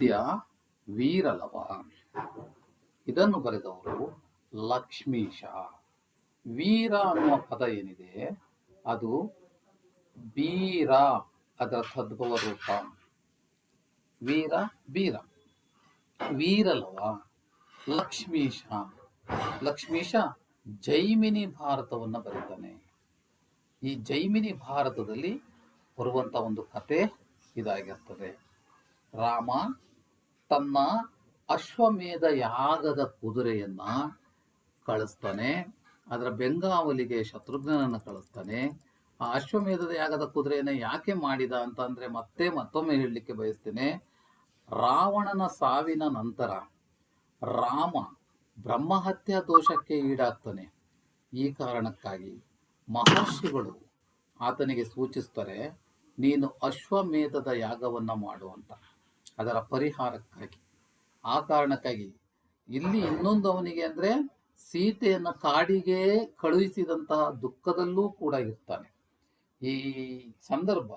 ಪದ್ಯ ವೀರಲವ. ಇದನ್ನು ಬರೆದವರು ಲಕ್ಷ್ಮೀಶ. ವೀರ ಅನ್ನುವ ಪದ ಏನಿದೆ? ಅದು ಬೀರ ಅದರ ಸದ್ಭವ ರೂಪ. ವೀರ, ಬೀರ. ವೀರಲವ, ಲಕ್ಷ್ಮೀಶ. ಲಕ್ಷ್ಮೀಶ ಜೈಮಿನಿ ಭಾರತವನ್ನು ಬರೀತಾನೆ ಈ ಜೈಮಿನಿ ಭಾರತದಲ್ಲಿ ಬರುವಂತ ಒಂದು ಕತೆ ಇದಾಗಿರ್ತದೆ. ರಾಮ ತನ್ನ ಅಶ್ವಮೇಧ ಯಾಗದ ಕುದುರೆಯನ್ನ ಕಳಿಸ್ತಾನೆ. ಅದರ ಬೆಂಗಾವಲಿಗೆ ಶತ್ರುಘ್ನನನ್ನು ಕಳಿಸ್ತಾನೆ. ಆ ಅಶ್ವಮೇಧದ ಯಾಗದ ಕುದುರೆಯನ್ನು ಯಾಕೆ ಮಾಡಿದ ಅಂತಂದ್ರೆ ಮತ್ತೆ ಮತ್ತೊಮ್ಮೆ ಹೇಳಲಿಕ್ಕೆ ಬಯಸ್ತೇನೆ. ರಾವಣನ ಸಾವಿನ ನಂತರ ರಾಮ ಬ್ರಹ್ಮಹತ್ಯಾ ದೋಷಕ್ಕೆ ಈಡಾಗ್ತಾನೆ. ಈ ಕಾರಣಕ್ಕಾಗಿ ಮಹರ್ಷಿಗಳು ಆತನಿಗೆ ಸೂಚಿಸ್ತಾರೆ, ನೀನು ಅಶ್ವಮೇಧದ ಯಾಗವನ್ನ ಮಾಡುವಂತ ಅದರ ಪರಿಹಾರಕ್ಕಾಗಿ. ಆ ಕಾರಣಕ್ಕಾಗಿ ಇಲ್ಲಿ ಇನ್ನೊಂದು ಅವನಿಗೆ ಅಂದ್ರೆ ಸೀತೆಯನ್ನು ಕಾಡಿಗೆ ಕಳುಹಿಸಿದಂತಹ ದುಃಖದಲ್ಲೂ ಕೂಡ ಇರ್ತಾನೆ. ಈ ಸಂದರ್ಭ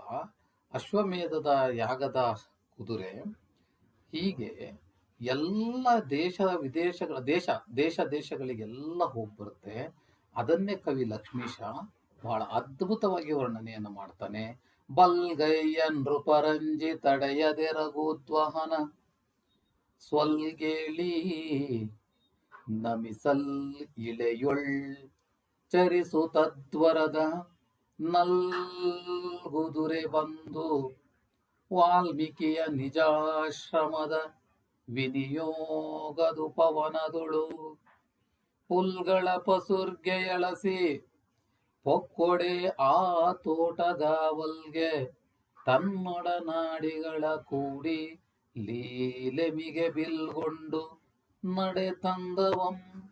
ಅಶ್ವಮೇಧದ ಯಾಗದ ಕುದುರೆ ಹೀಗೆ ಎಲ್ಲ ದೇಶ ವಿದೇಶಗಳ ದೇಶ ದೇಶ ದೇಶಗಳಿಗೆಲ್ಲ ಹೋಗಿ ಬರುತ್ತೆ. ಅದನ್ನೇ ಕವಿ ಲಕ್ಷ್ಮೀಶ ಬಹಳ ಅದ್ಭುತವಾಗಿ ವರ್ಣನೆಯನ್ನು ಮಾಡ್ತಾನೆ. ಬಲ್ಗಯ್ಯನ್ ನೃಪರಂಜಿ ತಡೆಯದೆರಗುತ್ವಹನ. ಸ್ವಲ್ಗೇಳಿ ನಮಿಸಲ್ ಇಳೆಯೊಳ್ ಚರಿಸು ತದ್ವರದ ನಲ್ಗುದುರೆ ಬಂದು ವಾಲ್ಮೀಕಿಯ ನಿಜಾಶ್ರಮದ ವಿನಿಯೋಗದು ಪವನದುಳು ಪುಲ್ಗಳ ಪಸುರ್ಗೆ ಎಳಸಿ ಪೊಕ್ಕೊಡೆ ಆ ತೋಟಗಾವಲ್ಗೆ ತನ್ನೊಡನಾಡಿಗಳ ಕೂಡಿ ಲೀಲೆಮಿಗೆ ಬಿಲ್ಗೊಂಡು ನಡೆ ತಂದವಂ.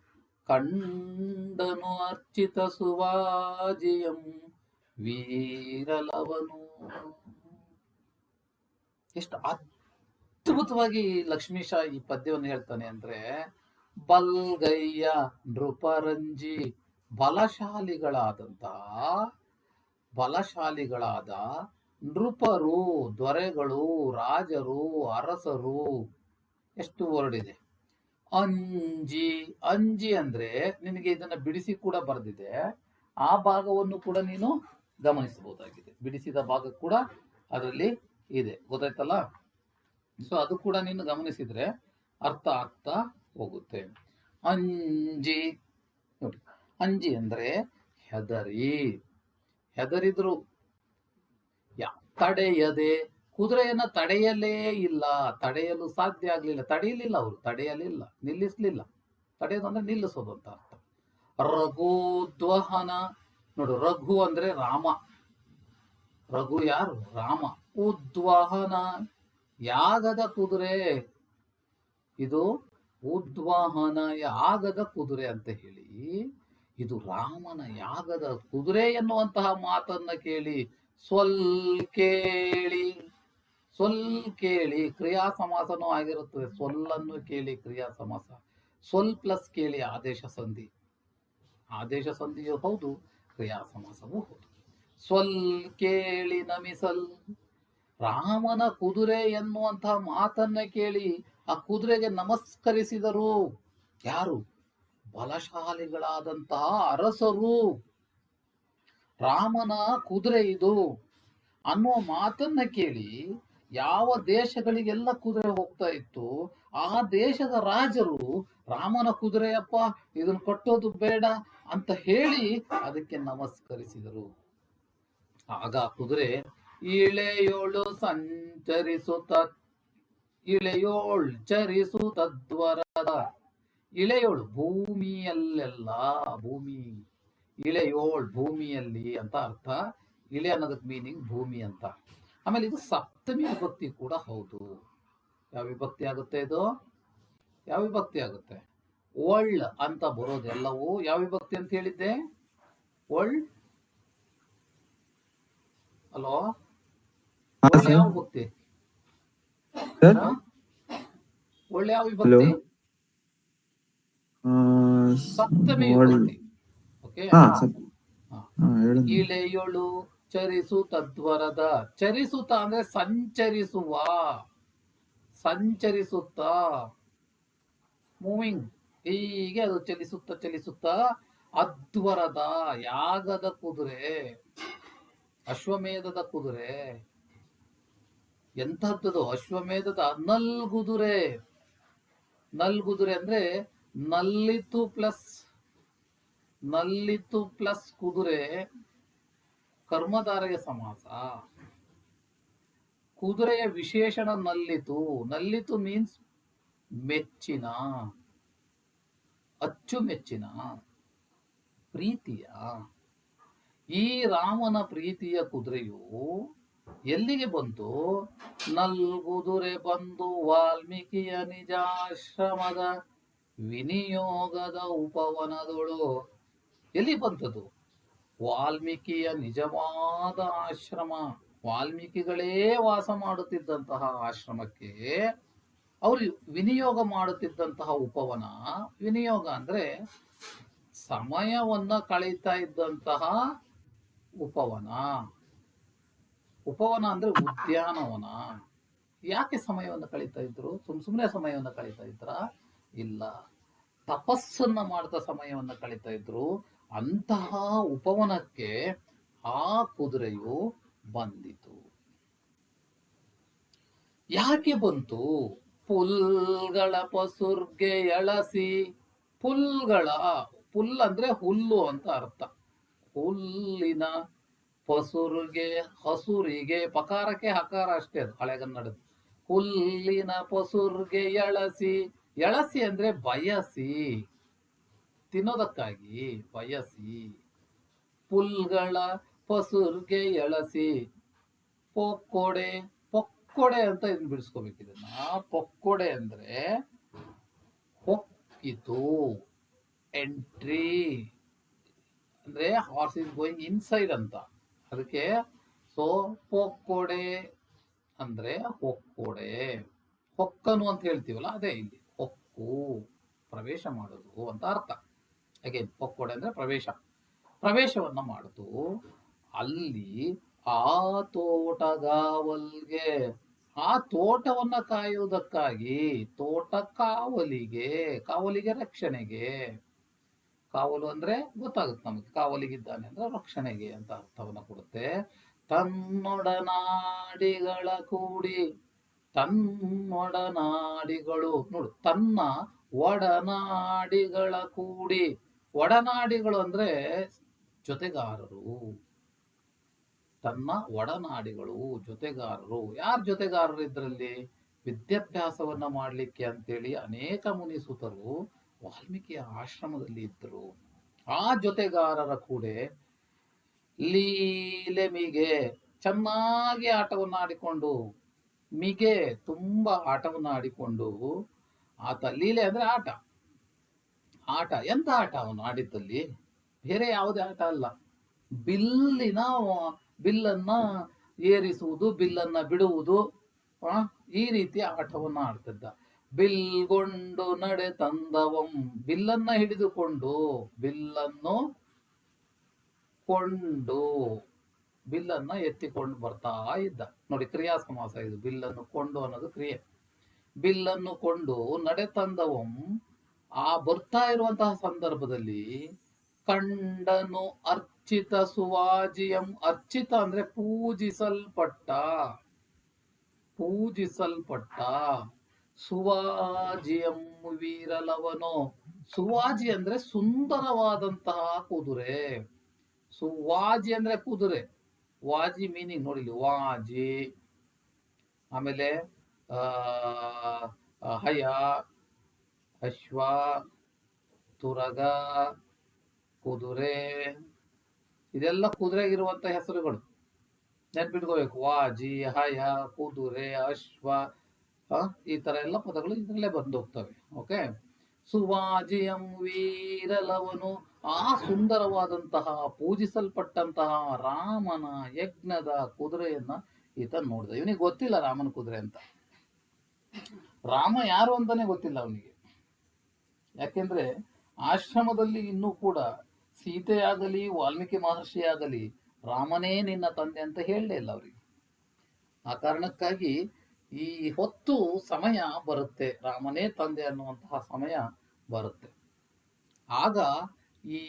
ಕಂಡನು ಅರ್ಚಿತ ಸುವಾಜಿಯಂ ವೀರಲವನು. ಎಷ್ಟು ಅದ್ಭುತವಾಗಿ ಲಕ್ಷ್ಮೀಶ ಈ ಪದ್ಯವನ್ನು ಹೇಳ್ತಾನೆ ಅಂದ್ರೆ, ಬಲ್ಗಯ್ಯ ನೃಪರಂಜಿ ಬಲಶಾಲಿಗಳಾದಂತಹ, ಬಲಶಾಲಿಗಳಾದ ನೃಪರು, ದೊರೆಗಳು, ರಾಜರು, ಅರಸರು, ಎಷ್ಟು ವರ್ಡ್ ಇದೆ? ಅಂಜಿ ಅಂಜಿ ಅಂದ್ರೆ ನಿನಗೆ ಇದನ್ನ ಬಿಡಿಸಿ ಕೂಡ ಬರೆದಿದೆ. ಆ ಭಾಗವನ್ನು ಕೂಡ ನೀನು ಗಮನಿಸಬಹುದಾಗಿದೆ. ಬಿಡಿಸಿದ ಭಾಗ ಕೂಡ ಅದರಲ್ಲಿ ಇದೆ. ಗೊತ್ತಾಯ್ತಲ್ಲ? ಸೊ ಅದು ಕೂಡ ನೀನು ಗಮನಿಸಿದ್ರೆ ಅರ್ಥ ಆಗ್ತಾ ಹೋಗುತ್ತೆ. ಅಂಜಿ ಅಂಜಿ ಅಂದ್ರೆ ಹೆದರಿ. ಹೆದರಿದ್ರು ಯಾ, ತಡೆಯದೆ. ಕುದುರೆಯನ್ನು ತಡೆಯಲೇ ಇಲ್ಲ. ತಡೆಯಲು ಸಾಧ್ಯ ಆಗಲಿಲ್ಲ. ತಡೆಯಲಿಲ್ಲ ಅವರು. ತಡೆಯಲಿಲ್ಲ. ನಿಲ್ಲಿಸ್ಲಿಲ್ಲ. ತಡೆಯೋದು ಅಂದ್ರೆ ನಿಲ್ಲಿಸೋದು ಅಂತ ಅರ್ಥ. ರಘುದ್ವಹನ ನೋಡು, ರಘು ಅಂದ್ರೆ ರಾಮ. ರಘು ಯಾರು? ರಾಮ. ಉದ್ವಾಹನ. ಯಾಗದ ಕುದುರೆ. ಇದು ಉದ್ವಾಹನ ಯಾಗದ ಕುದುರೆ ಅಂತ ಹೇಳಿ ಇದು ರಾಮನ ಯಾಗದ ಕುದುರೆ ಎನ್ನುವಂತಹ ಮಾತನ್ನ ಕೇಳಿ ಸ್ವಲ್ ಕೇಳಿ ಸ್ವಲ್ ಕೇಳಿ ಕ್ರಿಯಾ ಸಮಾಸನೂ ಆಗಿರುತ್ತದೆ. ಸ್ವಲ್ಲನ್ನು ಕೇಳಿ ಕ್ರಿಯಾ ಸಮಾಸ ಸ್ವಲ್ ಪ್ಲಸ್ ಕೇಳಿ ಆದೇಶ ಸಂಧಿ. ಆದೇಶ ಸಂಧಿಯು ಹೌದು, ಕ್ರಿಯಾ ಸಮಾಸವೂ ಹೌದು. ಸ್ವಲ್ ಕೇಳಿ ನಮಿಸಲ್. ರಾಮನ ಕುದುರೆ ಎನ್ನುವಂತಹ ಮಾತನ್ನ ಕೇಳಿ ಆ ಕುದುರೆಗೆ ನಮಸ್ಕರಿಸಿದರು. ಯಾರು? ಬಲಶಾಲಿಗಳಾದಂತಹ ಅರಸರು. ರಾಮನ ಕುದುರೆ ಇದು. ಅನ್ನುವ ಮಾತನ್ನ ಕೇಳಿ ಯಾವ ದೇಶಗಳಿಗೆಲ್ಲ ಕುದುರೆ ಹೋಗ್ತಾ ಇತ್ತು, ಆ ದೇಶದ ರಾಜರು ರಾಮನ ಕುದುರೆಯಪ್ಪ ಇದನ್ನ ಕಟ್ಟೋದು ಬೇಡ ಅಂತ ಹೇಳಿ ಅದಕ್ಕೆ ನಮಸ್ಕರಿಸಿದರು. ಆಗ ಕುದುರೆ, ಇಳೆಯೋಳು ಸಂಚರಿಸುತ್ತ ಇಳೆಯೋಳ್ ಚರಿಸುತ್ತದ್ವರದ ಇಳೆಯೋಳು ಭೂಮಿಯಲ್ಲೆಲ್ಲ ಭೂಮಿ ಇಳೆಯೋಳ್ ಭೂಮಿಯಲ್ಲಿ ಅಂತ ಅರ್ಥ. ಇಳೆ ಅನ್ನೋದಕ್ಕೆ ಮೀನಿಂಗ್ ಭೂಮಿ ಅಂತ. ಆಮೇಲೆ ಇದು ಸಪ್ತಮಿ ವಿಭಕ್ತಿ ಕೂಡ ಹೌದು. ಯಾವ ವಿಭಕ್ತಿ ಆಗುತ್ತೆ ಇದು? ಯಾವ ವಿಭಕ್ತಿ ಆಗುತ್ತೆ? ಒಳ್ ಅಂತ ಬರೋದೆಲ್ಲವೂ ಯಾವ ವಿಭಕ್ತಿ ಅಂತ ಹೇಳಿದ್ದೆ? ಒಳ್? ಹಲೋ ಯಾವ ವಿಭಕ್ತಿ? ಒಳ್ಳೆ ಯಾವ ವಿಭಕ್ತಿ? ಓಕೆ ಇಳೆಯೊಳು ಚರಿಸು ತದ್ವರದ ಚರಿಸುತ್ತ ಅಂದ್ರೆ ಸಂಚರಿಸುವ. ಸಂಚರಿಸುತ್ತ. ಮೂವಿಂಗ್ ಹೀಗೆ ಅದು ಚಲಿಸುತ್ತ ಚಲಿಸುತ್ತ. ಅದ್ವರದ ಯಾಗದ ಕುದುರೆ. ಅಶ್ವಮೇಧದ ಕುದುರೆ. ಎಂಥದ್ದು ಅಶ್ವಮೇಧದ ನಲ್ಗುದುರೆ. ನಲ್ಗುದುರೆ ಅಂದ್ರೆ ನಲ್ಲಿತ್ತು ಪ್ಲಸ್ ನಲ್ಲಿತು ಪ್ಲಸ್ ಕುದುರೆ ಕರ್ಮಧಾರೆಯ ಸಮಾಸ. ಕುದುರೆಯ ವಿಶೇಷಣ ನಲ್ಲಿತು ನಲ್ಲಿತು ಮೀನ್ಸ್ ಮೆಚ್ಚಿನ, ಅಚ್ಚುಮೆಚ್ಚಿನ, ಪ್ರೀತಿಯ. ಈ ರಾಮನ ಪ್ರೀತಿಯ ಕುದುರೆಯು ಎಲ್ಲಿಗೆ ಬಂತು? ನಲ್ಗುದುರೆ ಬಂದು ವಾಲ್ಮೀಕಿಯ ನಿಜಾಶ್ರಮದ ವಿನಿಯೋಗದ ಉಪವನದೊಳು ಎಲ್ಲಿ ಬಂತದು ವಾಲ್ಮೀಕಿಯ ನಿಜವಾದ ಆಶ್ರಮ, ವಾಲ್ಮೀಕಿಗಳೇ ವಾಸ ಮಾಡುತ್ತಿದ್ದಂತಹ ಆಶ್ರಮಕ್ಕೆ ಅವರು ವಿನಿಯೋಗ ಮಾಡುತ್ತಿದ್ದಂತಹ ಉಪವನ, ವಿನಿಯೋಗ ಅಂದ್ರೆ ಸಮಯವನ್ನ ಕಳೀತಾ ಇದ್ದಂತಹ ಉಪವನ. ಉಪವನ ಅಂದ್ರೆ ಉದ್ಯಾನವನ. ಯಾಕೆ ಸಮಯವನ್ನು ಕಳೀತಾ ಇದ್ರು? ಸುಮ್ ಸುಮ್ಮನೆ ಸಮಯವನ್ನು ಕಳೀತಾ ಇದ್ರ? ಇಲ್ಲ. ತಪಸ್ಸನ್ನ ಮಾಡ್ತಾ ಸಮಯವನ್ನ ಕಳೀತಾ ಇದ್ರು. ಅಂತಹ ಉಪವನಕ್ಕೆ ಆ ಕುದುರೆಯು ಬಂದಿತು. ಯಾಕೆ ಬಂತು? ಪುಲ್ಗಳ ಪಸುರ್ಗೆ ಎಳಸಿ. ಪುಲ್ಗಳ, ಪುಲ್ ಅಂದ್ರೆ ಹುಲ್ಲು ಅಂತ ಅರ್ಥ. ಹುಲ್ಲಿನ ಪಸುರ್ಗೆ, ಹಸುರಿಗೆ ಪಕಾರಕ್ಕೆ ಹಕಾರ ಅಷ್ಟೇ ಅದು ಹಳೆಗನ್ನಡದ ಹುಲ್ಲಿನ ಪಸುರ್ಗೆ ಎಳಸಿ. ಎಳಸಿ ಅಂದ್ರೆ ಬಯಸಿ, ತಿನ್ನೋದಕ್ಕಾಗಿ ಬಯಸಿ, ಪುಲ್ಗಳ ಪಸುರ್ಗೆ ಎಳಸಿ, ಪೊಕ್ಕೋಡೆ, ಪೊಕ್ಕೊಡೆ ಅಂತ ಇದನ್ನ ಬಿಡಿಸ್ಕೋಬೇಕು ಇದನ್ನ. ಪೊಕ್ಕೊಡೆ ಅಂದ್ರೆ ಹೊಕ್ಕಿತು, ಎಂಟ್ರಿ, ಅಂದ್ರೆ ಹಾರ್ಸ್ ಇಸ್ ಗೋಯಿಂಗ್ ಇನ್ಸೈಡ್ ಅಂತ. ಅದಕ್ಕೆ ಸೊ ಪೊಕ್ಕೊಡೆ ಅಂದ್ರೆ ಹೊಕ್ಕೋಡೆ. ಹೊಕ್ಕನು ಅಂತ ಹೇಳ್ತೀವಲ್ಲ, ಅದೇ ಇಲ್ಲಿ. ಹೊಕ್ಕು ಪ್ರವೇಶ ಮಾಡೋದು ಅಂತ ಅರ್ಥ. ಅಗೇನ್ ಪಕ್ಕೋಡೆ ಅಂದ್ರೆ ಪ್ರವೇಶ. ಪ್ರವೇಶವನ್ನ ಮಾಡಿತು ಅಲ್ಲಿ ಆ ತೋಟಗಾವಲ್ಗೆ, ಆ ತೋಟವನ್ನ ಕಾಯುವುದಕ್ಕಾಗಿ ತೋಟ ಕಾವಲಿಗೆ ಕಾವಲಿಗೆ ರಕ್ಷಣೆಗೆ, ಕಾವಲು ಅಂದ್ರೆ ಗೊತ್ತಾಗುತ್ತೆ ನಮಗೆ, ಕಾವಲಿಗಿದ್ದಾನೆ ಅಂದ್ರೆ ರಕ್ಷಣೆಗೆ ಅಂತ ಅರ್ಥವನ್ನ ಕೊಡುತ್ತೆ. ತನ್ನೊಡನಾಡಿಗಳ ಕೂಡಿ ತನ್ನೊಡನಾಡಿಗಳು ನೋಡು, ತನ್ನ ಒಡನಾಡಿಗಳ ಕೂಡಿ. ಒಡನಾಡಿಗಳು ಅಂದ್ರೆ ಜೊತೆಗಾರರು. ತನ್ನ ಒಡನಾಡಿಗಳು, ಜೊತೆಗಾರರು. ಯಾರು ಜೊತೆಗಾರರು ಇದ್ರಲ್ಲಿ? ವಿದ್ಯಾಭ್ಯಾಸವನ್ನ ಮಾಡ್ಲಿಕ್ಕೆ ಅಂತೇಳಿ ಅನೇಕ ಮುನಿಸುತರು ವಾಲ್ಮೀಕಿಯ ಆಶ್ರಮದಲ್ಲಿ ಇದ್ದರು ಆ ಜೊತೆಗಾರರ ಕೂಡೆ ಲೀಲೆಮಿಗೆ ಚೆನ್ನಾಗಿ ಆಟವನ್ನು ಆಡಿಕೊಂಡು ಮಿಗೆ ತುಂಬ ಆಟವನ್ನು ಆಡಿಕೊಂಡು ಆತ ಲೀಲೆ ಅಂದರೆ ಆಟ. ಆಟ ಎಂಥ ಆಟ ಅವನು ಆಡಿದ್ದಲ್ಲಿ? ಬೇರೆ ಯಾವುದೇ ಆಟ ಅಲ್ಲ. ಬಿಲ್ಲಿನ, ಬಿಲ್ಲನ್ನು ಏರಿಸುವುದು, ಬಿಲ್ಲನ್ನು ಬಿಡುವುದು ಈ ರೀತಿಯ ಆಟವನ್ನ ಆಡ್ತಿದ್ದ. ಬಿಲ್ಗೊಂಡು ನಡೆ ತಂದವಂ, ಬಿಲ್ಲನ್ನ ಹಿಡಿದುಕೊಂಡು, ಬಿಲ್ಲನ್ನು ಕೊಂಡು ಬಿಲ್ಲನ್ನ ಎತ್ತಿಕೊಂಡು ಬರ್ತಾ ಇದ್ದ. ನೋಡಿ ಕ್ರಿಯಾ ಸಮಾಸ ಇದು, ಬಿಲ್ಲನ್ನು ಕೊಂಡು ಅನ್ನೋದು ಕ್ರಿಯೆ. ಬಿಲ್ಲನ್ನು ಕೊಂಡು ನಡೆ ತಂದವಂ ಆ ಬರ್ತಾ ಇರುವಂತಹ ಸಂದರ್ಭದಲ್ಲಿ ಕಂಡನು ಅರ್ಚಿತ ಸುವಾಜಿಯಂ. ಅರ್ಚಿತ ಅಂದ್ರೆ ಪೂಜಿಸಲ್ಪಟ್ಟ ಪೂಜಿಸಲ್ಪಟ್ಟ ಸುವಾಜಿಯಂ ವೀರಲವನು. ಸುವಾಜಿ ಅಂದ್ರೆ ಸುಂದರವಾದಂತಹ ಕುದುರೆ. ಸುವಾಜಿ ಅಂದ್ರೆ ಕುದುರೆ. ವಾಜಿ ಮೀನಿಂಗ್ ನೋಡಿಲಿ ವಾಜಿ, ಆಮೇಲೆ ಹಯ, ಅಶ್ವ, ತುರಗ, ಕುದುರೆ, ಇದೆಲ್ಲ ಕುದುರೆಗಿರುವಂತ ಹೆಸರುಗಳು. ನೆನ್ಪಿಟ್ಕೋಬೇಕು. ವಾಜಿ, ಹಯ, ಕುದುರೆ, ಅಶ್ವ ಈ ಥರ ಎಲ್ಲ ಪದಗಳು ಇದರಲ್ಲೇ ಬಂದು ಹೋಗ್ತವೆ ಓಕೆ ಸುವಾಜಿಯಂ ವೀರಲವನು ಆ ಸುಂದರವಾದಂತಹ, ಪೂಜಿಸಲ್ಪಟ್ಟಂತಹ ರಾಮನ ಯಜ್ಞದ ಕುದುರೆಯನ್ನ ಈತ ನೋಡಿದ. ಇವನಿಗೆ ಗೊತ್ತಿಲ್ಲ ರಾಮನ ಕುದುರೆ ಅಂತ. ರಾಮ ಯಾರು ಅಂತಾನೆ ಗೊತ್ತಿಲ್ಲ ಅವನಿಗೆ. ಯಾಕೆಂದ್ರೆ ಆಶ್ರಮದಲ್ಲಿ ಇನ್ನೂ ಕೂಡ ಸೀತೆಯಾಗಲಿ, ವಾಲ್ಮೀಕಿ ಮಹರ್ಷಿಯಾಗಲಿ ರಾಮನೇ ನಿನ್ನ ತಂದೆ ಅಂತ ಹೇಳಲೇ ಇಲ್ಲ ಅವರಿಗೆ. ಆ ಕಾರಣಕ್ಕಾಗಿ ಈ ಹೊತ್ತು ಸಮಯ ಬರುತ್ತೆ. ರಾಮನೇ ತಂದೆ ಅನ್ನುವಂತಹ ಸಮಯ ಬರುತ್ತೆ. ಆಗ ಈ,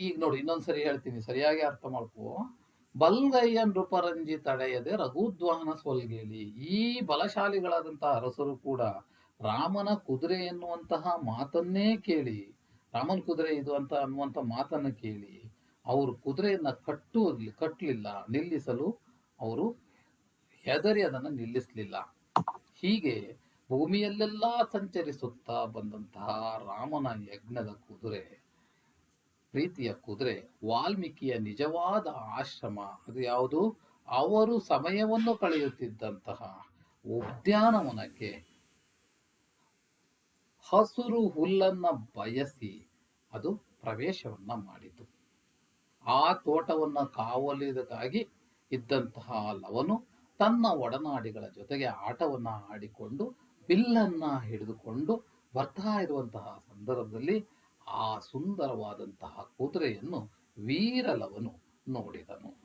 ಈಗ ನೋಡಿ ಇನ್ನೊಂದ್ಸರಿ ಹೇಳ್ತೀನಿ, ಸರಿಯಾಗಿ ಅರ್ಥ ಮಾಡ್ಕೋ. ಬಲ್ಗಯ್ಯ ನೃಪರಂಜಿ ತಡೆಯದೆ ರಘುದ್ವಾಹನ ಸೊಲ್ಗೇಲಿ. ಈ ಬಲಶಾಲಿಗಳಾದಂತಹ ಅರಸರು ಕೂಡ ರಾಮನ ಕುದುರೆ ಎನ್ನುವಂತಹ ಮಾತನ್ನೇ ಕೇಳಿ, ರಾಮನ ಕುದುರೆ ಇದು ಅಂತ ಅನ್ನುವಂಥ ಮಾತನ್ನ ಕೇಳಿ, ಅವರು ಕುದುರೆಯನ್ನ ಕಟ್ಟು ಕಟ್ಟಲಿಲ್ಲ ನಿಲ್ಲಿಸಲು ಅವರು ಹೆದರಿ ಅದನ್ನು ನಿಲ್ಲಿಸಲಿಲ್ಲ. ಹೀಗೆ ಭೂಮಿಯಲ್ಲೆಲ್ಲ ಸಂಚರಿಸುತ್ತಾ ಬಂದಂತಹ ರಾಮನ ಯಜ್ಞದ ಕುದುರೆ. ಪ್ರೀತಿಯ ಕುದುರೆ, ವಾಲ್ಮೀಕಿಯ ನಿಜವಾದ ಆಶ್ರಮ. ಅದು ಯಾವುದು? ಅವರು ಸಮಯವನ್ನು ಕಳೆಯುತ್ತಿದ್ದಂತಹ ಉದ್ಯಾನವನಕ್ಕೆ. ಹಸುರು ಹುಲ್ಲನ್ನ ಬಯಸಿ ಅದು ಪ್ರವೇಶವನ್ನ ಮಾಡಿತು. ಆ ತೋಟವನ್ನ ಕಾವಲಿದಕ್ಕಾಗಿ ಇದ್ದಂತಹ ಲವನು ತನ್ನ ಒಡನಾಡಿಗಳ ಜೊತೆಗೆ ಆಟವನ್ನ ಆಡಿಕೊಂಡು, ಬಿಲ್ಲನ್ನ ಹಿಡಿದುಕೊಂಡು ಬರ್ತಾ ಇರುವಂತಹ ಸಂದರ್ಭದಲ್ಲಿ ಆ ಸುಂದರವಾದಂತಹ ಕುದುರೆಯನ್ನು ವೀರಲವನು ನೋಡಿದನು.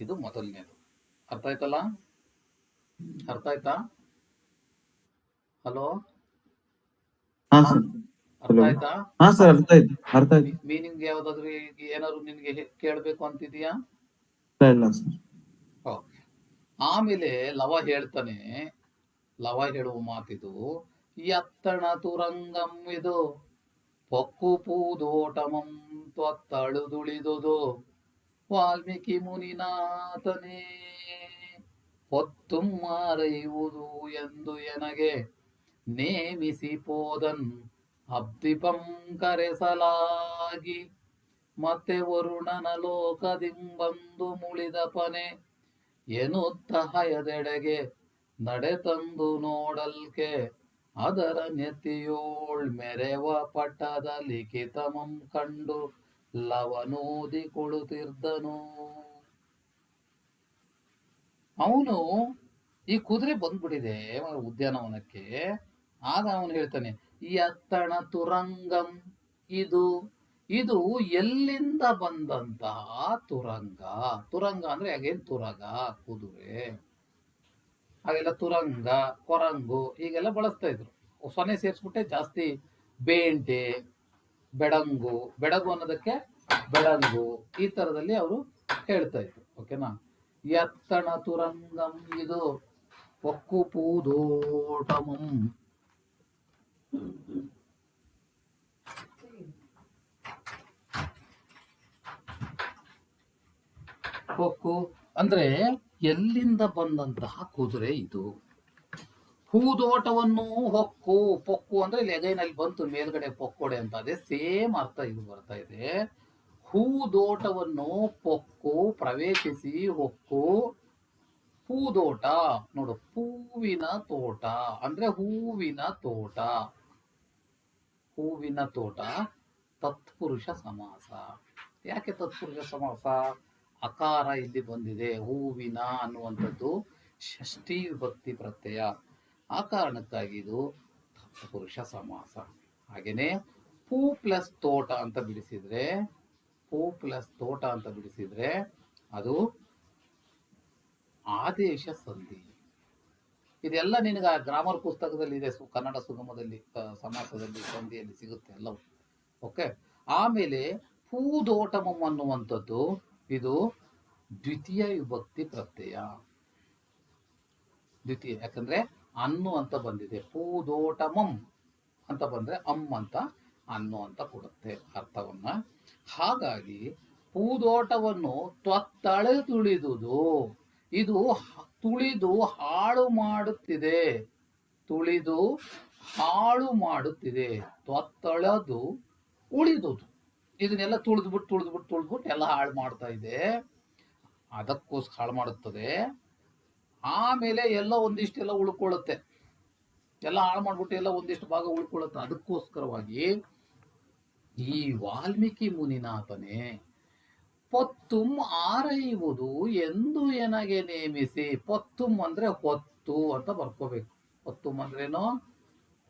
ಇದು ಮೊದಲನೇದು. ಅರ್ಥ ಆಯ್ತಲ್ಲ? ಅರ್ಥ ಆಯ್ತಾ? ಹಲೋ? ಅರ್ಥ ಆಯ್ತಾ? ಅರ್ಥ ಮೀನಿಂಗ್ ಯಾವ್ದಾದ್ರು ಏನಾದ್ರು ನಿನ್ಗೆ ಕೇಳ್ಬೇಕು ಅಂತಿದ್ಯಾ? ಆಮೇಲೆ ಲವ ಹೇಳ್ತಾನೆ. ಲವ ಹೇಳುವ ಮಾತಿದು ಎತ್ತಣ ತುರಂಗಂ ಇದು ಪೂದೋಟಮಂ ತ್ವತ್ತಳುದುಳಿದುದು ವಾಲ್ಮೀಕಿ ಮುನಿನಾಥನೇ. ಹೊತ್ತು ಮಾರೈವುದು ಎಂದು ಎನಗೆ ನೇಮಿಸಿ ಪೋದನ್ ಅಬ್ದಿಪಂ ಕರೆಸಲಾಗಿ. ಮತ್ತೆ ವರುಣನ ಲೋಕದಿಂಬಂದು ಮುಳಿದಪನೆ ಎನ್ನುತ್ತ ಹಯದೆಡೆಗೆ ನಡೆತಂದು ನೋಡಲ್ಕೆ ಅದರ ನೆತ್ತಿಯೋಳ್ ಮೆರೆವ ಪಟ್ಟದ ಲಿಖಿತಮಂ ಕಂಡು ಲವನೋದಿ ಕೊಳುತ್ತಿರ್ದನು ಅವನು ಈ ಕುದುರೆ ಬಂದ್ಬಿಟ್ಟಿದೆ ಉದ್ಯಾನವನಕ್ಕೆ. ಆಗ ಅವನು ಹೇಳ್ತಾನೆ ಈ ಅತ್ತಣ ತುರಂಗಂ ಇದು ಇದು ಎಲ್ಲಿಂದ ಬಂದಂತಹ ತುರಂಗ? ತುರಂಗ ಅಂದ್ರೆ ಅಗೇನ್ ತುರಗ? ಕುದುರೆ. ಹಾಗೆಲ್ಲ ತುರಂಗ, ಕೊರಂಗು ಹೀಗೆಲ್ಲ ಬಳಸ್ತಾ ಇದ್ರು. ಸೊನೆ ಸೇರಿಸ್ಬಿಟ್ಟೆ ಜಾಸ್ತಿ ಬೇಂಟೆ, ಬೆಡಂಗು, ಬೆಡಗು ಅನ್ನೋದಕ್ಕೆ ಬೆಡಂಗು ಈ ತರದಲ್ಲಿ ಅವರು ಹೇಳ್ತಾ ಇದ್ರು ಓಕೆನಾ ಎತ್ತಣ ತುರಂಗಂ ಇದು ಒಕ್ಕು ಪೂದೋಟಮಂ ಕೊಕ್ಕು ಅಂದ್ರೆ ಎಲ್ಲಿಂದ ಬಂದಂತಹ ಕುದುರೆ ಇದು? ಹೂದೋಟವನ್ನು ಹೊಕ್ಕು, ಪೊಕ್ಕು ಅಂದ್ರೆ ಇಲ್ಲಿ ಬಂತು, ಮೇಲ್ಗಡೆ ಪೊಕ್ಕೋಡೆ ಅಂತ. ಅದೇ ಸೇಮ್ ಅರ್ಥ ಇದು ಬರ್ತಾ ಇದೆ. ಹೂದೋಟವನ್ನು ಪೊಕ್ಕು, ಪ್ರವೇಶಿಸಿ, ಹೊಕ್ಕು. ಹೂದೋಟ, ನೋಡು, ಹೂವಿನ ತೋಟ ಅಂದ್ರೆ ಹೂವಿನ ತೋಟ. ಹೂವಿನ ತೋಟ ತತ್ಪುರುಷ ಸಮಾಸ. ಯಾಕೆ ತತ್ಪುರುಷ ಸಮಾಸ? ಅಕಾರ ಇಲ್ಲಿ ಬಂದಿದೆ, ಹೂವಿನ ಅನ್ನುವಂಥದ್ದು ಷಷ್ಠಿ ವಿಭಕ್ತಿ ಪ್ರತ್ಯಯ. ಆ ಕಾರಣಕ್ಕಾಗಿ ಇದು ತತ್ಪುರುಷ ಸಮಾಸ. ಹಾಗೆಯೇ ಪೂ ಪ್ಲಸ್ ತೋಟ ಅಂತ ಬಿಡಿಸಿದ್ರೆ, ಪೂ ಪ್ಲಸ್ ತೋಟ ಅಂತ ಬಿಡಿಸಿದ್ರೆ ಅದು ಆದೇಶ ಸಂಧಿ. ಇದೆಲ್ಲ ನಿನಗೆ ಆ ಗ್ರಾಮರ್ ಪುಸ್ತಕದಲ್ಲಿ ಇದೆ, ಸು- ಕನ್ನಡ ಸುಗಮದಲ್ಲಿ ಸಮಾಸದಲ್ಲಿ ಸಂಧಿಯಲ್ಲಿ ಸಿಗುತ್ತೆ ಎಲ್ಲವೂ. ಓಕೆ ಆಮೇಲೆ ಪೂದೋಟಮಂ ಅನ್ನುವಂಥದ್ದು ಇದು ದ್ವಿತೀಯ ವಿಭಕ್ತಿ ಪ್ರತ್ಯಯ. ದ್ವಿತೀಯ, ಯಾಕಂದ್ರೆ ಅನ್ನು ಅಂತ ಬಂದಿದೆ. ಪೂದೋಟಮಂ ಅಂತ ಬಂದ್ರೆ ಅಮ್ ಅಂತ ಅನ್ನು ಅಂತ ಕೊಡುತ್ತೆ ಅರ್ಥವನ್ನ. ಹಾಗಾಗಿ ಪೂದೋಟವನ್ನು ತ್ವತ್ತಳೆ ತುಳಿದುದು. ಇದು ತುಳಿದು ಹಾಳು ಮಾಡುತ್ತಿದೆ. ತುಳಿದು ಹಾಳು ಮಾಡುತ್ತಿದೆ. ತ್ವತ್ತಳದು ಉಳಿದುದು. ಇದನ್ನೆಲ್ಲ ತುಳಿದ್ಬಿಟ್ಟು ತುಳಿದ್ಬಿಟ್ಟು ತುಳಿದ್ಬಿಟ್ಟು ಎಲ್ಲ ಹಾಳು ಮಾಡ್ತಾ ಇದೆ. ಅದಕ್ಕೋಸ್ಕರ ಹಾಳು ಮಾಡುತ್ತದೆ. ಆಮೇಲೆ ಎಲ್ಲ ಒಂದಿಷ್ಟೆಲ್ಲ ಉಳ್ಕೊಳ್ಳುತ್ತೆ. ಎಲ್ಲ ಹಾಳು ಮಾಡ್ಬಿಟ್ಟು ಎಲ್ಲ ಒಂದಿಷ್ಟು ಭಾಗ ಉಳ್ಕೊಳ್ಳುತ್ತೆ. ಅದಕ್ಕೋಸ್ಕರವಾಗಿ ಈ ವಾಲ್ಮೀಕಿ ಮುನಿನಾಥನೇ ಪೊತ್ತುಂ ಆರೈವುದು ಎಂದು ಏನಾಗೆ ನೇಮಿಸಿ ಪೊತ್ತುಂ ಅಂದ್ರೆ ಹೊತ್ತು ಅಂತ ಬರ್ಕೋಬೇಕು. ಹೊತ್ತುಂ ಅಂದ್ರೇನು?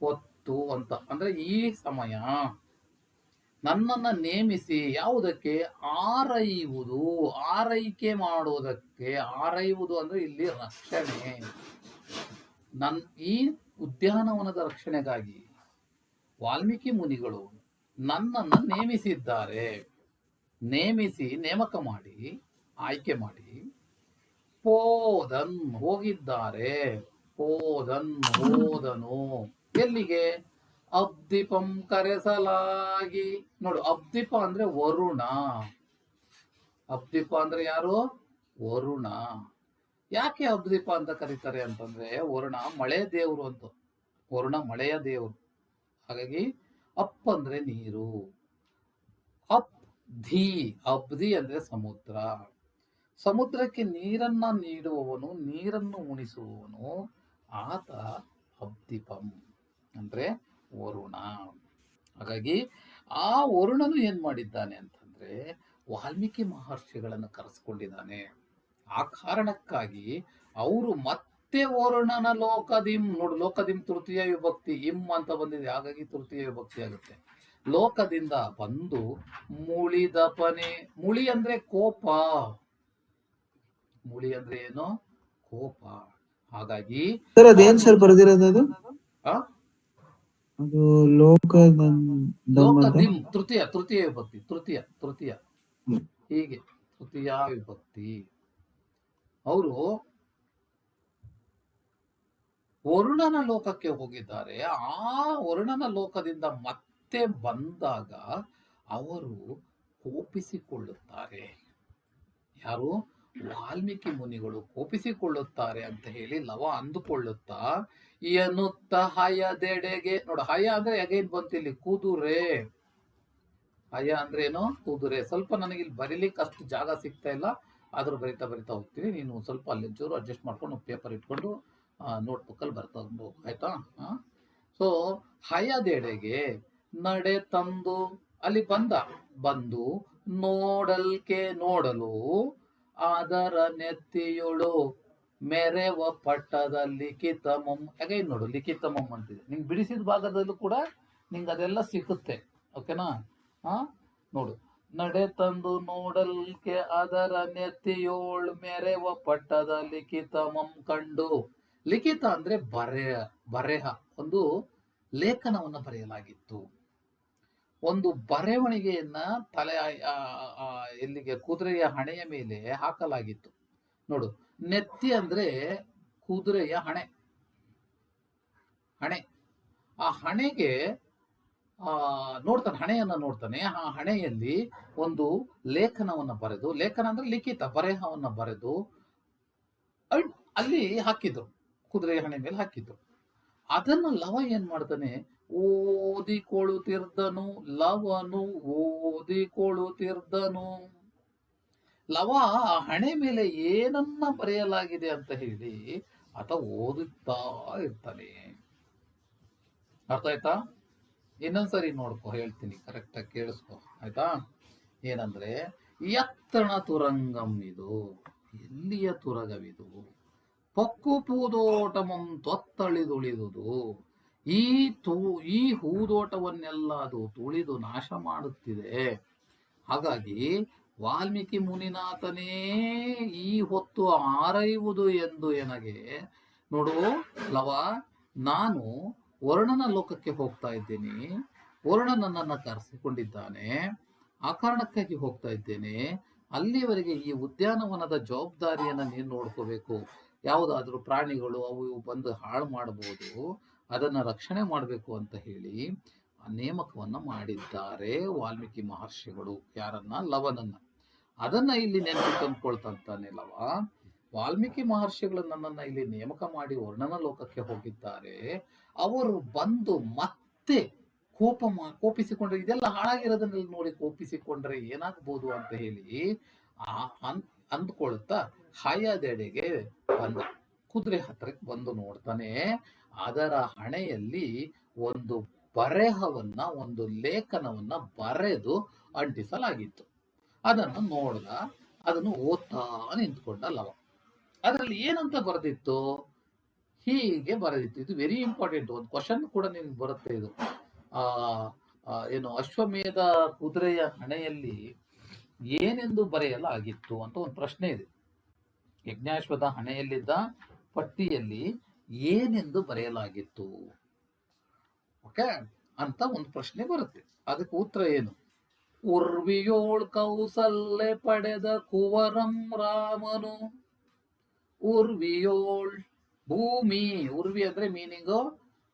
ಹೊತ್ತು ಅಂತ. ಅಂದ್ರೆ ಈ ಸಮಯ. ನನ್ನನ್ನ ನೇಮಿಸಿ ಯಾವುದಕ್ಕೆ? ಆರೈಯುವುದು ಆರೈಕೆ ಮಾಡುವುದಕ್ಕೆ ಆರೈಯುವುದು ಅಂದ್ರೆ ಇಲ್ಲಿ ರಕ್ಷಣೆ. ನನ್ ಈ ಉದ್ಯಾನವನದ ರಕ್ಷಣೆಗಾಗಿ ವಾಲ್ಮೀಕಿ ಮುನಿಗಳು ನನ್ನನ್ನು ನೇಮಿಸಿದ್ದಾರೆ. ನೇಮಿಸಿ, ನೇಮಕ ಮಾಡಿ, ಆಯ್ಕೆ ಮಾಡಿ, ಪೋದನ್ ಹೋಗಿದ್ದಾರೆ. ಪೋದನ್ ಹೋದನು. ಎಲ್ಲಿಗೆ? ಅಬ್ದಿಪಂ ಕರೆಸಲಾಗಿ. ನೋಡು, ಅಬ್ದಿಪ ಅಂದ್ರೆ ವರುಣ. ಅಬ್ದಿಪ ಅಂದ್ರೆ ಯಾರು? ವರುಣ. ಯಾಕೆ ಅಬ್ದಿಪ ಅಂತ ಕರೀತಾರೆ ಅಂತಂದ್ರೆ, ವರುಣ ಮಳೆ ದೇವರು ಅಂತ. ವರುಣ ಮಳೆಯ ದೇವರು. ಹಾಗಾಗಿ ಅಪ್ ಅಂದ್ರೆ ನೀರು. ಅಪ್, ಧಿ. ಅಬ್ಧಿ ಅಂದ್ರೆ ಸಮುದ್ರ. ಸಮುದ್ರಕ್ಕೆ ನೀರನ್ನ ನೀಡುವವನು, ನೀರನ್ನು ಉಣಿಸುವವನು ಆತ ಅಬ್ದಿಪಂ. ಅಂದ್ರೆ ವರುಣ. ಹಾಗಾಗಿ ಆ ವರುಣನು ಏನ್ ಮಾಡಿದ್ದಾನೆ ಅಂತಂದ್ರೆ ವಾಲ್ಮೀಕಿ ಮಹರ್ಷಿಗಳನ್ನು ಕರೆಸ್ಕೊಂಡಿದ್ದಾನೆ. ಆ ಕಾರಣಕ್ಕಾಗಿ ಅವರು ಮತ್ತೆ ವರುಣನ ಲೋಕದಿಂ ನೋಡು ಲೋಕದಿಂ ತೃತೀಯ ವಿಭಕ್ತಿ ಇಂ ಅಂತ ಬಂದಿದೆ. ಹಾಗಾಗಿ ತೃತೀಯ ವಿಭಕ್ತಿ ಆಗುತ್ತೆ. ಲೋಕದಿಂದ ಬಂದು ಮುಳಿದಪನೆ ಮುಳಿ ಅಂದ್ರೆ ಕೋಪ. ಮುಳಿ ಅಂದ್ರೆ ಏನು? ಕೋಪ. ಹಾಗಾಗಿ ಸರ್ ಅದೇನ್ ಸರ್ ಬರ್ದಿರೋದು ಅದು? ಆ? ಅದು ಲೋಕದ ತೃತೀಯ ತೃತೀಯ ವಿಭಕ್ತಿ ತೃತೀಯ ತೃತೀಯ. ಹೀಗೆ ತೃತೀಯ ವಿಭಕ್ತಿ. ಅವರು ವರುಣನ ಲೋಕಕ್ಕೆ ಹೋಗಿದ್ದಾರೆ. ಆ ವರುಣನ ಲೋಕದಿಂದ ಮತ್ತೆ ಬಂದಾಗ ಅವರು ಕೋಪಿಸಿಕೊಳ್ಳುತ್ತಾರೆ. ಯಾರು? ವಾಲ್ಮೀಕಿ ಮುನಿಗಳು ಕೋಪಿಸಿಕೊಳ್ಳುತ್ತಾರೆ ಅಂತ ಹೇಳಿ ಲವ ಅಂದುಕೊಳ್ಳುತ್ತಾ, ಎನ್ನುತ್ತ ಹಯದೆಡೆಗೆ ನೋಡ ಹಯ ಅಂದ್ರೆ ಅಗೇನ್ ಬಂತು ಇಲ್ಲಿ ಕುದುರೆ. ಹಯ ಅಂದ್ರೆ ಏನು? ಕೂದುರೆ. ಸ್ವಲ್ಪ ನನಗೆ ಇಲ್ಲಿ ಬರೀಲಿಕ್ಕೆ ಅಷ್ಟು ಜಾಗ ಸಿಗ್ತಾ ಇಲ್ಲ. ಆದರೂ ಬರಿತಾ ಬರಿತಾ ಹೋಗ್ತೀನಿ. ನೀನು ಸ್ವಲ್ಪ ಅಲ್ಲಿ ಚೂರು ಅಡ್ಜಸ್ಟ್ ಮಾಡ್ಕೊಂಡು ಪೇಪರ್ ಇಟ್ಕೊಂಡು ನೋಟ್ಬುಕ್ಕಲ್ಲಿ ಬರ್ತಾ ಹೋಗು. ಆಯ್ತಾ? ಸೊ ಹಯದೆಡೆಗೆ ನಡೆ ತಂದು, ಅಲ್ಲಿ ಬಂದ, ಬಂದು ನೋಡಲ್ಕೆ ನೋಡಲು ಅದರ ನೆತ್ತಿಯೊಳು ಮೆರೆವ ಪಟ್ಟದ ಲಿಖಿತಮಂ ಅಗೈನ್ ನೋಡು ಲಿಖಿತಮಂ ಅಂತಿದೆ. ನಿಂಗೆ ಬಿಡಿಸಿದ ಭಾಗದಲ್ಲೂ ಕೂಡ ನಿಂಗೆ ಅದೆಲ್ಲ ಸಿಗುತ್ತೆ. ಓಕೆನಾ ಹಾ ನೋಡು. ನಡೆ ತಂದು ನೋಡಲ್ಕೆ ಅದರ ನೆತ್ತಿಯೋಳ್ ಮೆರೆವ ಪಟ್ಟದ ಲಿಖಿತಮಂ ಕಂಡು. ಲಿಖಿತ ಅಂದ್ರೆ ಬರೆಯ, ಬರೆಹ. ಒಂದು ಲೇಖನವನ್ನು ಬರೆಯಲಾಗಿತ್ತು. ಒಂದು ಬರೆವಣಿಗೆಯನ್ನ ತಲೆ ಎಲ್ಲಿಗೆ ಕುದುರೆಯ ಹಣೆಯ ಮೇಲೆ ಹಾಕಲಾಗಿತ್ತು. ನೋಡು, ನೆತ್ತಿ ಅಂದ್ರೆ ಕುದುರೆಯ ಹಣೆ. ಹಣೆ. ಆ ಹಣೆಗೆ, ಆ, ನೋಡ್ತಾನೆ, ಹಣೆಯನ್ನ ನೋಡ್ತಾನೆ. ಆ ಹಣೆಯಲ್ಲಿ ಒಂದು ಲೇಖನವನ್ನ ಬರೆದು, ಲೇಖನ ಅಂದ್ರೆ ಲಿಖಿತ, ಬರೆಹವನ್ನ ಬರೆದು ಅಲ್ಲಿ ಹಾಕಿದ್ರು. ಕುದುರೆಯ ಹಣೆ ಮೇಲೆ ಹಾಕಿದ್ರು. ಅದನ್ನ ಲವ ಏನ್ ಮಾಡ್ತಾನೆ? ಓದಿಕೊಳ್ಳುತ್ತಿರ್ದನು ಲವನು ಓದಿಕೊಳ್ಳುತ್ತಿರ್ದನು ಲವ ಆ ಹಣೆ ಮೇಲೆ ಏನನ್ನ ಬರೆಯಲಾಗಿದೆ ಅಂತ ಹೇಳಿ, ಆತ ಓದುತ್ತಾ ಇರ್ತಾನೆ. ಅರ್ಥ ಆಯ್ತಾ? ಇನ್ನೊಂದ್ಸರಿ ನೋಡ್ಕೊ, ಹೇಳ್ತೀನಿ ಕರೆಕ್ಟಾಗಿ ಕೇಳಿಸ್ಕೊ, ಆಯ್ತಾ? ಏನಂದ್ರೆ ಎತ್ತಣ ತುರಂಗಂ ಇದು, ಎಲ್ಲಿಯ ತುರಗವಿದು? ಪಕ್ಕು ಪೂದೋಟಮಂ ತೊತ್ತಳಿದುಳಿದುದು. ಈ ತೂ, ಈ ಹೂದೋಟವನ್ನೆಲ್ಲ ಅದು ತುಳಿದು ನಾಶ ಮಾಡುತ್ತಿದೆ. ಹಾಗಾಗಿ ವಾಲ್ಮೀಕಿ ಮುನಿನಾಥನೇ ಈ ಹೊತ್ತು ಆರೈವುದು ಎಂದು ನನಗೆ ನೋಡು, ಲವ, ನಾನು ವರುಣನ ಲೋಕಕ್ಕೆ ಹೋಗ್ತಾ ಇದ್ದೀನಿ. ವರುಣ ನನ್ನನ್ನು ಕರೆಸಿಕೊಂಡಿದ್ದಾನೆ. ಆ ಕಾರಣಕ್ಕಾಗಿ ಹೋಗ್ತಾ ಇದ್ದೇನೆ. ಅಲ್ಲಿವರೆಗೆ ಈ ಉದ್ಯಾನವನದ ಜವಾಬ್ದಾರಿಯನ್ನು ನೀನು ನೋಡ್ಕೋಬೇಕು. ಯಾವುದಾದ್ರೂ ಪ್ರಾಣಿಗಳು ಅವು ಇವು ಬಂದು ಹಾಳು ಮಾಡಬಹುದು ಅದನ್ನ ರಕ್ಷಣೆ ಮಾಡಬೇಕು ಅಂತ ಹೇಳಿ ನೇಮಕವನ್ನ ಮಾಡಿದ್ದಾರೆ ವಾಲ್ಮೀಕಿ ಮಹರ್ಷಿಗಳು. ಯಾರನ್ನ? ಲವನನ್ನ. ಅದನ್ನ ಇಲ್ಲಿ ನೆನಪು ತಂದ್ಕೊಳ್ತಂತಾನೆ ಲವ. ವಾಲ್ಮೀಕಿ ಮಹರ್ಷಿಗಳು ನನ್ನನ್ನ ಇಲ್ಲಿ ನೇಮಕ ಮಾಡಿ ವರ್ಣನ ಲೋಕಕ್ಕೆ ಹೋಗಿದ್ದಾರೆ. ಅವರು ಬಂದು ಮತ್ತೆ ಕೋಪ ಕೋಪಿಸಿಕೊಂಡ್ರೆ, ಇದೆಲ್ಲ ಹಾಳಾಗಿರೋದನ್ನೆಲ್ಲ ನೋಡಿ ಕೋಪಿಸಿಕೊಂಡ್ರೆ ಏನಾಗ್ಬೋದು ಅಂತ ಹೇಳಿ ಅಂದ್ಕೊಳ್ತಾ ಹಾಯಾದೆಡೆಗೆ ಬಂದ. ಕುದುರೆ ಹತ್ರಕ್ಕೆ ಬಂದು ನೋಡ್ತಾನೆ. ಅದರ ಹಣೆಯಲ್ಲಿ ಒಂದು ಬರೆಹವನ್ನ, ಒಂದು ಲೇಖನವನ್ನ ಬರೆದು ಅಂಟಿಸಲಾಗಿತ್ತು. ಅದನ್ನು ನೋಡ್ದ, ಅದನ್ನು ಓದ್ತಾ ನಿಂತ್ಕೊಂಡ ಲವ. ಅದರಲ್ಲಿ ಏನಂತ ಬರೆದಿತ್ತು? ಹೀಗೆ ಬರೆದಿತ್ತು. ಇದು ವೆರಿ ಇಂಪಾರ್ಟೆಂಟ್ ಒಂದು ಕ್ವಶನ್ ಕೂಡ ನಿಮ್ಗೆ ಬರುತ್ತೆ ಇದು. ಆ, ಏನು ಅಶ್ವಮೇಧ ಕುದುರೆಯ ಹಣೆಯಲ್ಲಿ ಏನೆಂದು ಬರೆಯಲಾಗಿತ್ತು ಅಂತ ಒಂದು ಪ್ರಶ್ನೆ ಇದೆ. ಯಜ್ಞಾಶ್ವದ ಹಣೆಯಲ್ಲಿದ್ದ ಪಟ್ಟಿಯಲ್ಲಿ ಏನೆಂದು ಬರೆಯಲಾಗಿತ್ತು? ಓಕೆ, ಅಂತ ಒಂದು ಪ್ರಶ್ನೆ ಬರುತ್ತೆ. ಅದಕ್ಕೆ ಉತ್ತರ ಏನು? ಉರ್ವಿಯೋಳ್ ಕೌಸಲ್ಲೆ ಪಡೆದ ಕುವರಂ ರಾಮನು. ಉರ್ವಿಯೋಳ್ ಭೂಮಿ ಉರ್ವಿ ಅಂದ್ರೆ ಮೀನಿಂಗು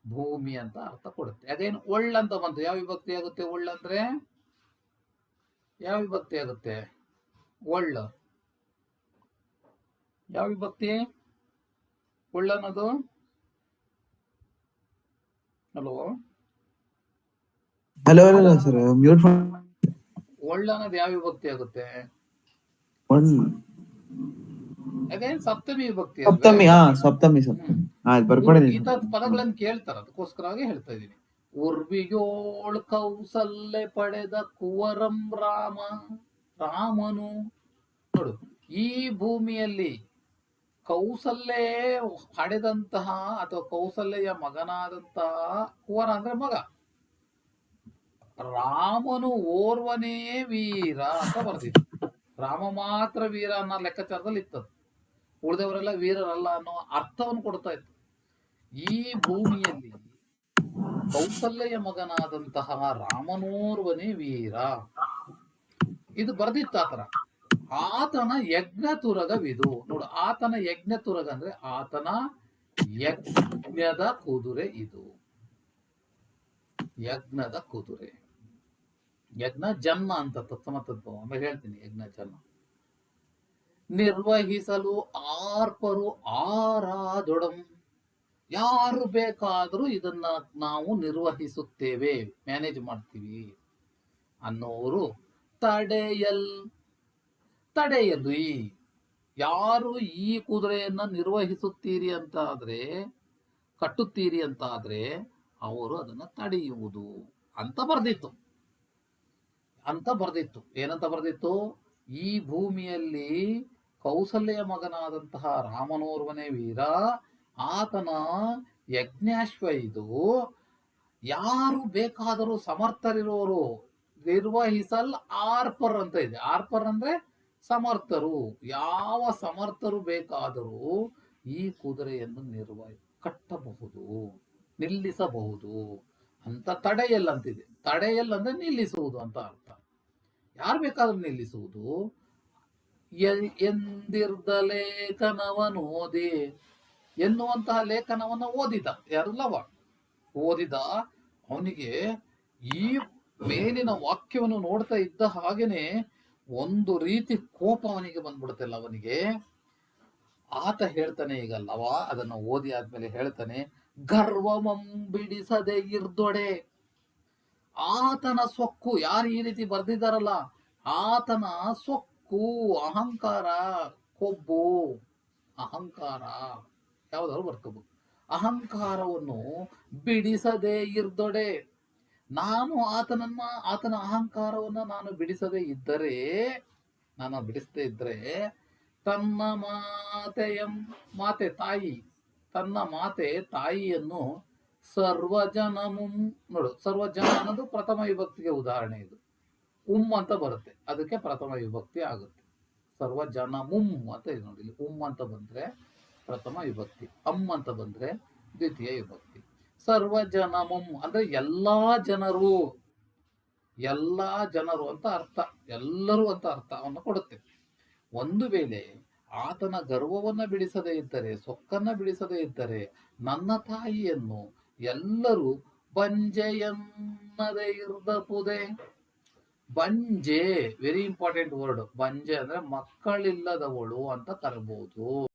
ಭೂಮಿ ಅಂತ ಅರ್ಥ ಕೊಡುತ್ತೆ. ಅದೇನು? ಒಳ್ಳಂತ ಬಂತು. ಯಾವ ವಿಭಕ್ತಿ ಆಗುತ್ತೆ ಒಳ್ಳಂದ್ರೆ ಯಾವ ವಿಭಕ್ತಿ ಆಗುತ್ತೆ? ಒಳ್ಳ ಯಾವ ವಿಭಕ್ತಿ? ಒಳ್ಳನ್ನೋದು hello hello hello sir mute ಒಳ್ಳ ಅನ್ನೋದು ಯಾವ ವಿಭಕ್ತಿ ಆಗುತ್ತೆ? ಅದೇನ್ ಸಪ್ತಮಿ ವಿಭಕ್ತಿ? ಸಪ್ತಮಿ ಹಾ ಸಪ್ತಮಿ ಇಂಥ ಪದಗಳನ್ನು ಕೇಳ್ತಾರ ಅದಕ್ಕೋಸ್ಕರವಾಗಿ ಹೇಳ್ತಾ ಇದೀನಿ ಉರ್ವಿಯೋಳ್ ಕೌಸಲ್ಲೆ ಪಡೆದ ಕುವರಂ ರಾಮ ರಾಮನು ನೋಡು ಈ ಭೂಮಿಯಲ್ಲಿ ಕೌಸಲ್ಯೆ ಹಡೆದಂತಹ ಅಥವಾ ಕೌಸಲ್ಯ ಮಗನಾದಂತಹ ಕುವರ ಅಂದ್ರೆ ಮಗ. ರಾಮನು ಓರ್ವನೇ ವೀರ ಅಂತ ಬರ್ದಿತ್ತು ರಾಮ ಮಾತ್ರ ವೀರ ಅನ್ನೋ ಲೆಕ್ಕಾಚಾರದಲ್ಲಿ ಇತ್ತದು. ಉಳಿದವರೆಲ್ಲ ವೀರರಲ್ಲ ಅನ್ನೋ ಅರ್ಥವನ್ನು ಕೊಡ್ತಾ ಇತ್ತು. ಈ ಭೂಮಿಯಲ್ಲಿ ಕೌಸಲ್ಯ ಮಗನಾದಂತಹ ರಾಮನೋರ್ವನೇ ವೀರ. ಇದು ಬರ್ದಿತ್ತು ಆತರ ಆತನ ಯಜ್ಞ ತುರಗವಿದು ನೋಡು, ಆತನ ಯಜ್ಞ ತುರಗ ಅಂದ್ರೆ ಆತನ ಯಜ್ಞದ ಕುದುರೆ ಇದು. ಯಜ್ಞದ ಕುದುರೆ. ಯಜ್ಞ ಜನ್ಮ ಅಂತ ತತ್ಸಮ ತತ್ವ. ಆಮೇಲೆ ಹೇಳ್ತೀನಿ, ಯಜ್ಞ ಜನ್ಮ. ನಿರ್ವಹಿಸಲು ಆರ್ಪರು ಆರಾದೊಡಂ. ಯಾರು ಬೇಕಾದರೂ ಇದನ್ನ ನಾವು ನಿರ್ವಹಿಸುತ್ತೇವೆ. ಮ್ಯಾನೇಜ್ ಮಾಡ್ತೀವಿ ಅನ್ನೋರು ತಡೆಯಲ್ ತಡೆಯಲು ಯಾರು ಈ ಕುದುರೆಯನ್ನು ನಿರ್ವಹಿಸುತ್ತೀರಿ ಅಂತ ಆದರೆ ಕಟ್ಟುತ್ತೀರಿ ಅಂತ ಆದರೆ ಅವರು ಅದನ್ನ ತಡೆಯುವುದು ಅಂತ ಬರ್ದಿತ್ತು. ಅಂತ ಬರ್ದಿತ್ತು. ಏನಂತ ಬರ್ದಿತ್ತು? ಈ ಭೂಮಿಯಲ್ಲಿ ಕೌಸಲ್ಯ ಮಗನಾದಂತಹ ರಾಮನೋರ್ವನೇ ವೀರ, ಆತನ ಯಜ್ಞಾಶ್ವ ಇದು ಯಾರು ಬೇಕಾದರೂ ಸಮರ್ಥರಿರೋರು ನಿರ್ವಹಿಸಲ್ ಆರ್ಪರ್ ಅಂತ ಇದೆ. ಆರ್ಪರ್ ಅಂದ್ರೆ ಸಮರ್ಥರು, ಯಾವ ಸಮರ್ಥರು ಬೇಕಾದರೂ ಈ ಕುದುರೆಯನ್ನು ನಿರ್ವಹ, ಕಟ್ಟಬಹುದು, ನಿಲ್ಲಿಸಬಹುದು. ಅಂತ ತಡೆಯಲ್ಲಂತಿದೆ. ತಡೆಯಲ್ಲಂದ್ರೆ ನಿಲ್ಲಿಸುವುದು ಅಂತ ಅರ್ಥ. ಯಾರು ಬೇಕಾದ್ರೂ ನಿಲ್ಲಿಸುವುದು? ಎಂದಿರ್ದ ಲೇಖನವನ್ನು ಓದಿ, ಎನ್ನುವಂತಹ ಲೇಖನವನ್ನ ಓದಿದ. ಯಾರು? ಲವ. ಓದಿದ. ಅವನಿಗೆ ಈ ಮೇಲಿನ ವಾಕ್ಯವನ್ನು ನೋಡ್ತಾ ಇದ್ದ ಹಾಗೇನೆ ಒಂದು ರೀತಿ ಕೋಪ ಅವನಿಗೆ ಬಂದ್ಬಿಡುತ್ತೆ ಲವನಿಗೆ ಆತ ಹೇಳ್ತಾನೆ ಈಗ, ಲವ, ಅದನ್ನ ಓದಿ ಆದ್ಮೇಲೆ ಹೇಳ್ತಾನೆ, ಗರ್ವಮಂ ಬಿಡಿಸದೆ ಇರ್ದೊಡೆ. ಆತನ ಸೊಕ್ಕು, ಯಾರು ಈ ರೀತಿ ಬರ್ದಿದ್ದಾರಲ್ಲ, ಆತನ ಸೊಕ್ಕು, ಅಹಂಕಾರ, ಕೊಬ್ಬು, ಅಹಂಕಾರ, ಯಾವ್ದಾದ್ರು ಬರ್ಕೋಬಹುದು ಅಹಂಕಾರವನ್ನು ಬಿಡಿಸದೆ ಇರ್ದೊಡೆ. ನಾನು ಆತನನ್ನ, ಆತನ ಅಹಂಕಾರವನ್ನ ನಾನು ಬಿಡಿಸದೇ ಇದ್ದರೆ, ನಾನು ಬಿಡಿಸದೇ ಇದ್ರೆ ತನ್ನ ಮಾತೆಯಂ ಮಾತೆ, ತಾಯಿ, ತನ್ನ ಮಾತೆ, ತಾಯಿಯನ್ನು ಸರ್ವಜನಮುಂ, ನೋಡು, ಸರ್ವಜನ ಅನ್ನೋದು ಪ್ರಥಮ ವಿಭಕ್ತಿಗೆ ಉದಾಹರಣೆ ಇದು. ಉಮ್ ಅಂತ ಬರುತ್ತೆ. ಅದಕ್ಕೆ ಪ್ರಥಮ ವಿಭಕ್ತಿ ಆಗುತ್ತೆ. ಸರ್ವಜನಮುಂ ಅಂತ ಇದೆ ನೋಡಿ, ಇಲ್ಲಿ ಉಮ್ ಅಂತ ಬಂದ್ರೆ ಪ್ರಥಮ ವಿಭಕ್ತಿ ಅಮ್ ಅಂತ ಬಂದ್ರೆ ದ್ವಿತೀಯ ವಿಭಕ್ತಿ. ಸರ್ವಜನಮುಂ ಅಂದ್ರೆ ಎಲ್ಲಾ ಜನರು ಎಲ್ಲಾ ಜನರು ಅಂತ ಅರ್ಥ. ಎಲ್ಲರೂ ಅಂತ ಅರ್ಥವನ್ನು ಕೊಡುತ್ತೆ. ಒಂದು ವೇಳೆ ಆತನ ಗರ್ವವನ್ನ ಬಿಡಿಸದೇ ಇದ್ದರೆ, ಸೊಕ್ಕನ್ನ ಬಿಡಿಸದೇ ಇದ್ದರೆ, ನನ್ನ ತಾಯಿಯನ್ನು ಎಲ್ಲರೂ ಬಂಜೆಯನ್ನದೇ ಇರ್ದ ಪುದೆ. ಬಂಜೆ ವೆರಿ ಇಂಪಾರ್ಟೆಂಟ್ ವರ್ಡ್ ಬಂಜೆ ಅಂದ್ರೆ ಮಕ್ಕಳಿಲ್ಲದವಳು ಅಂತ ಕರಬಹುದು.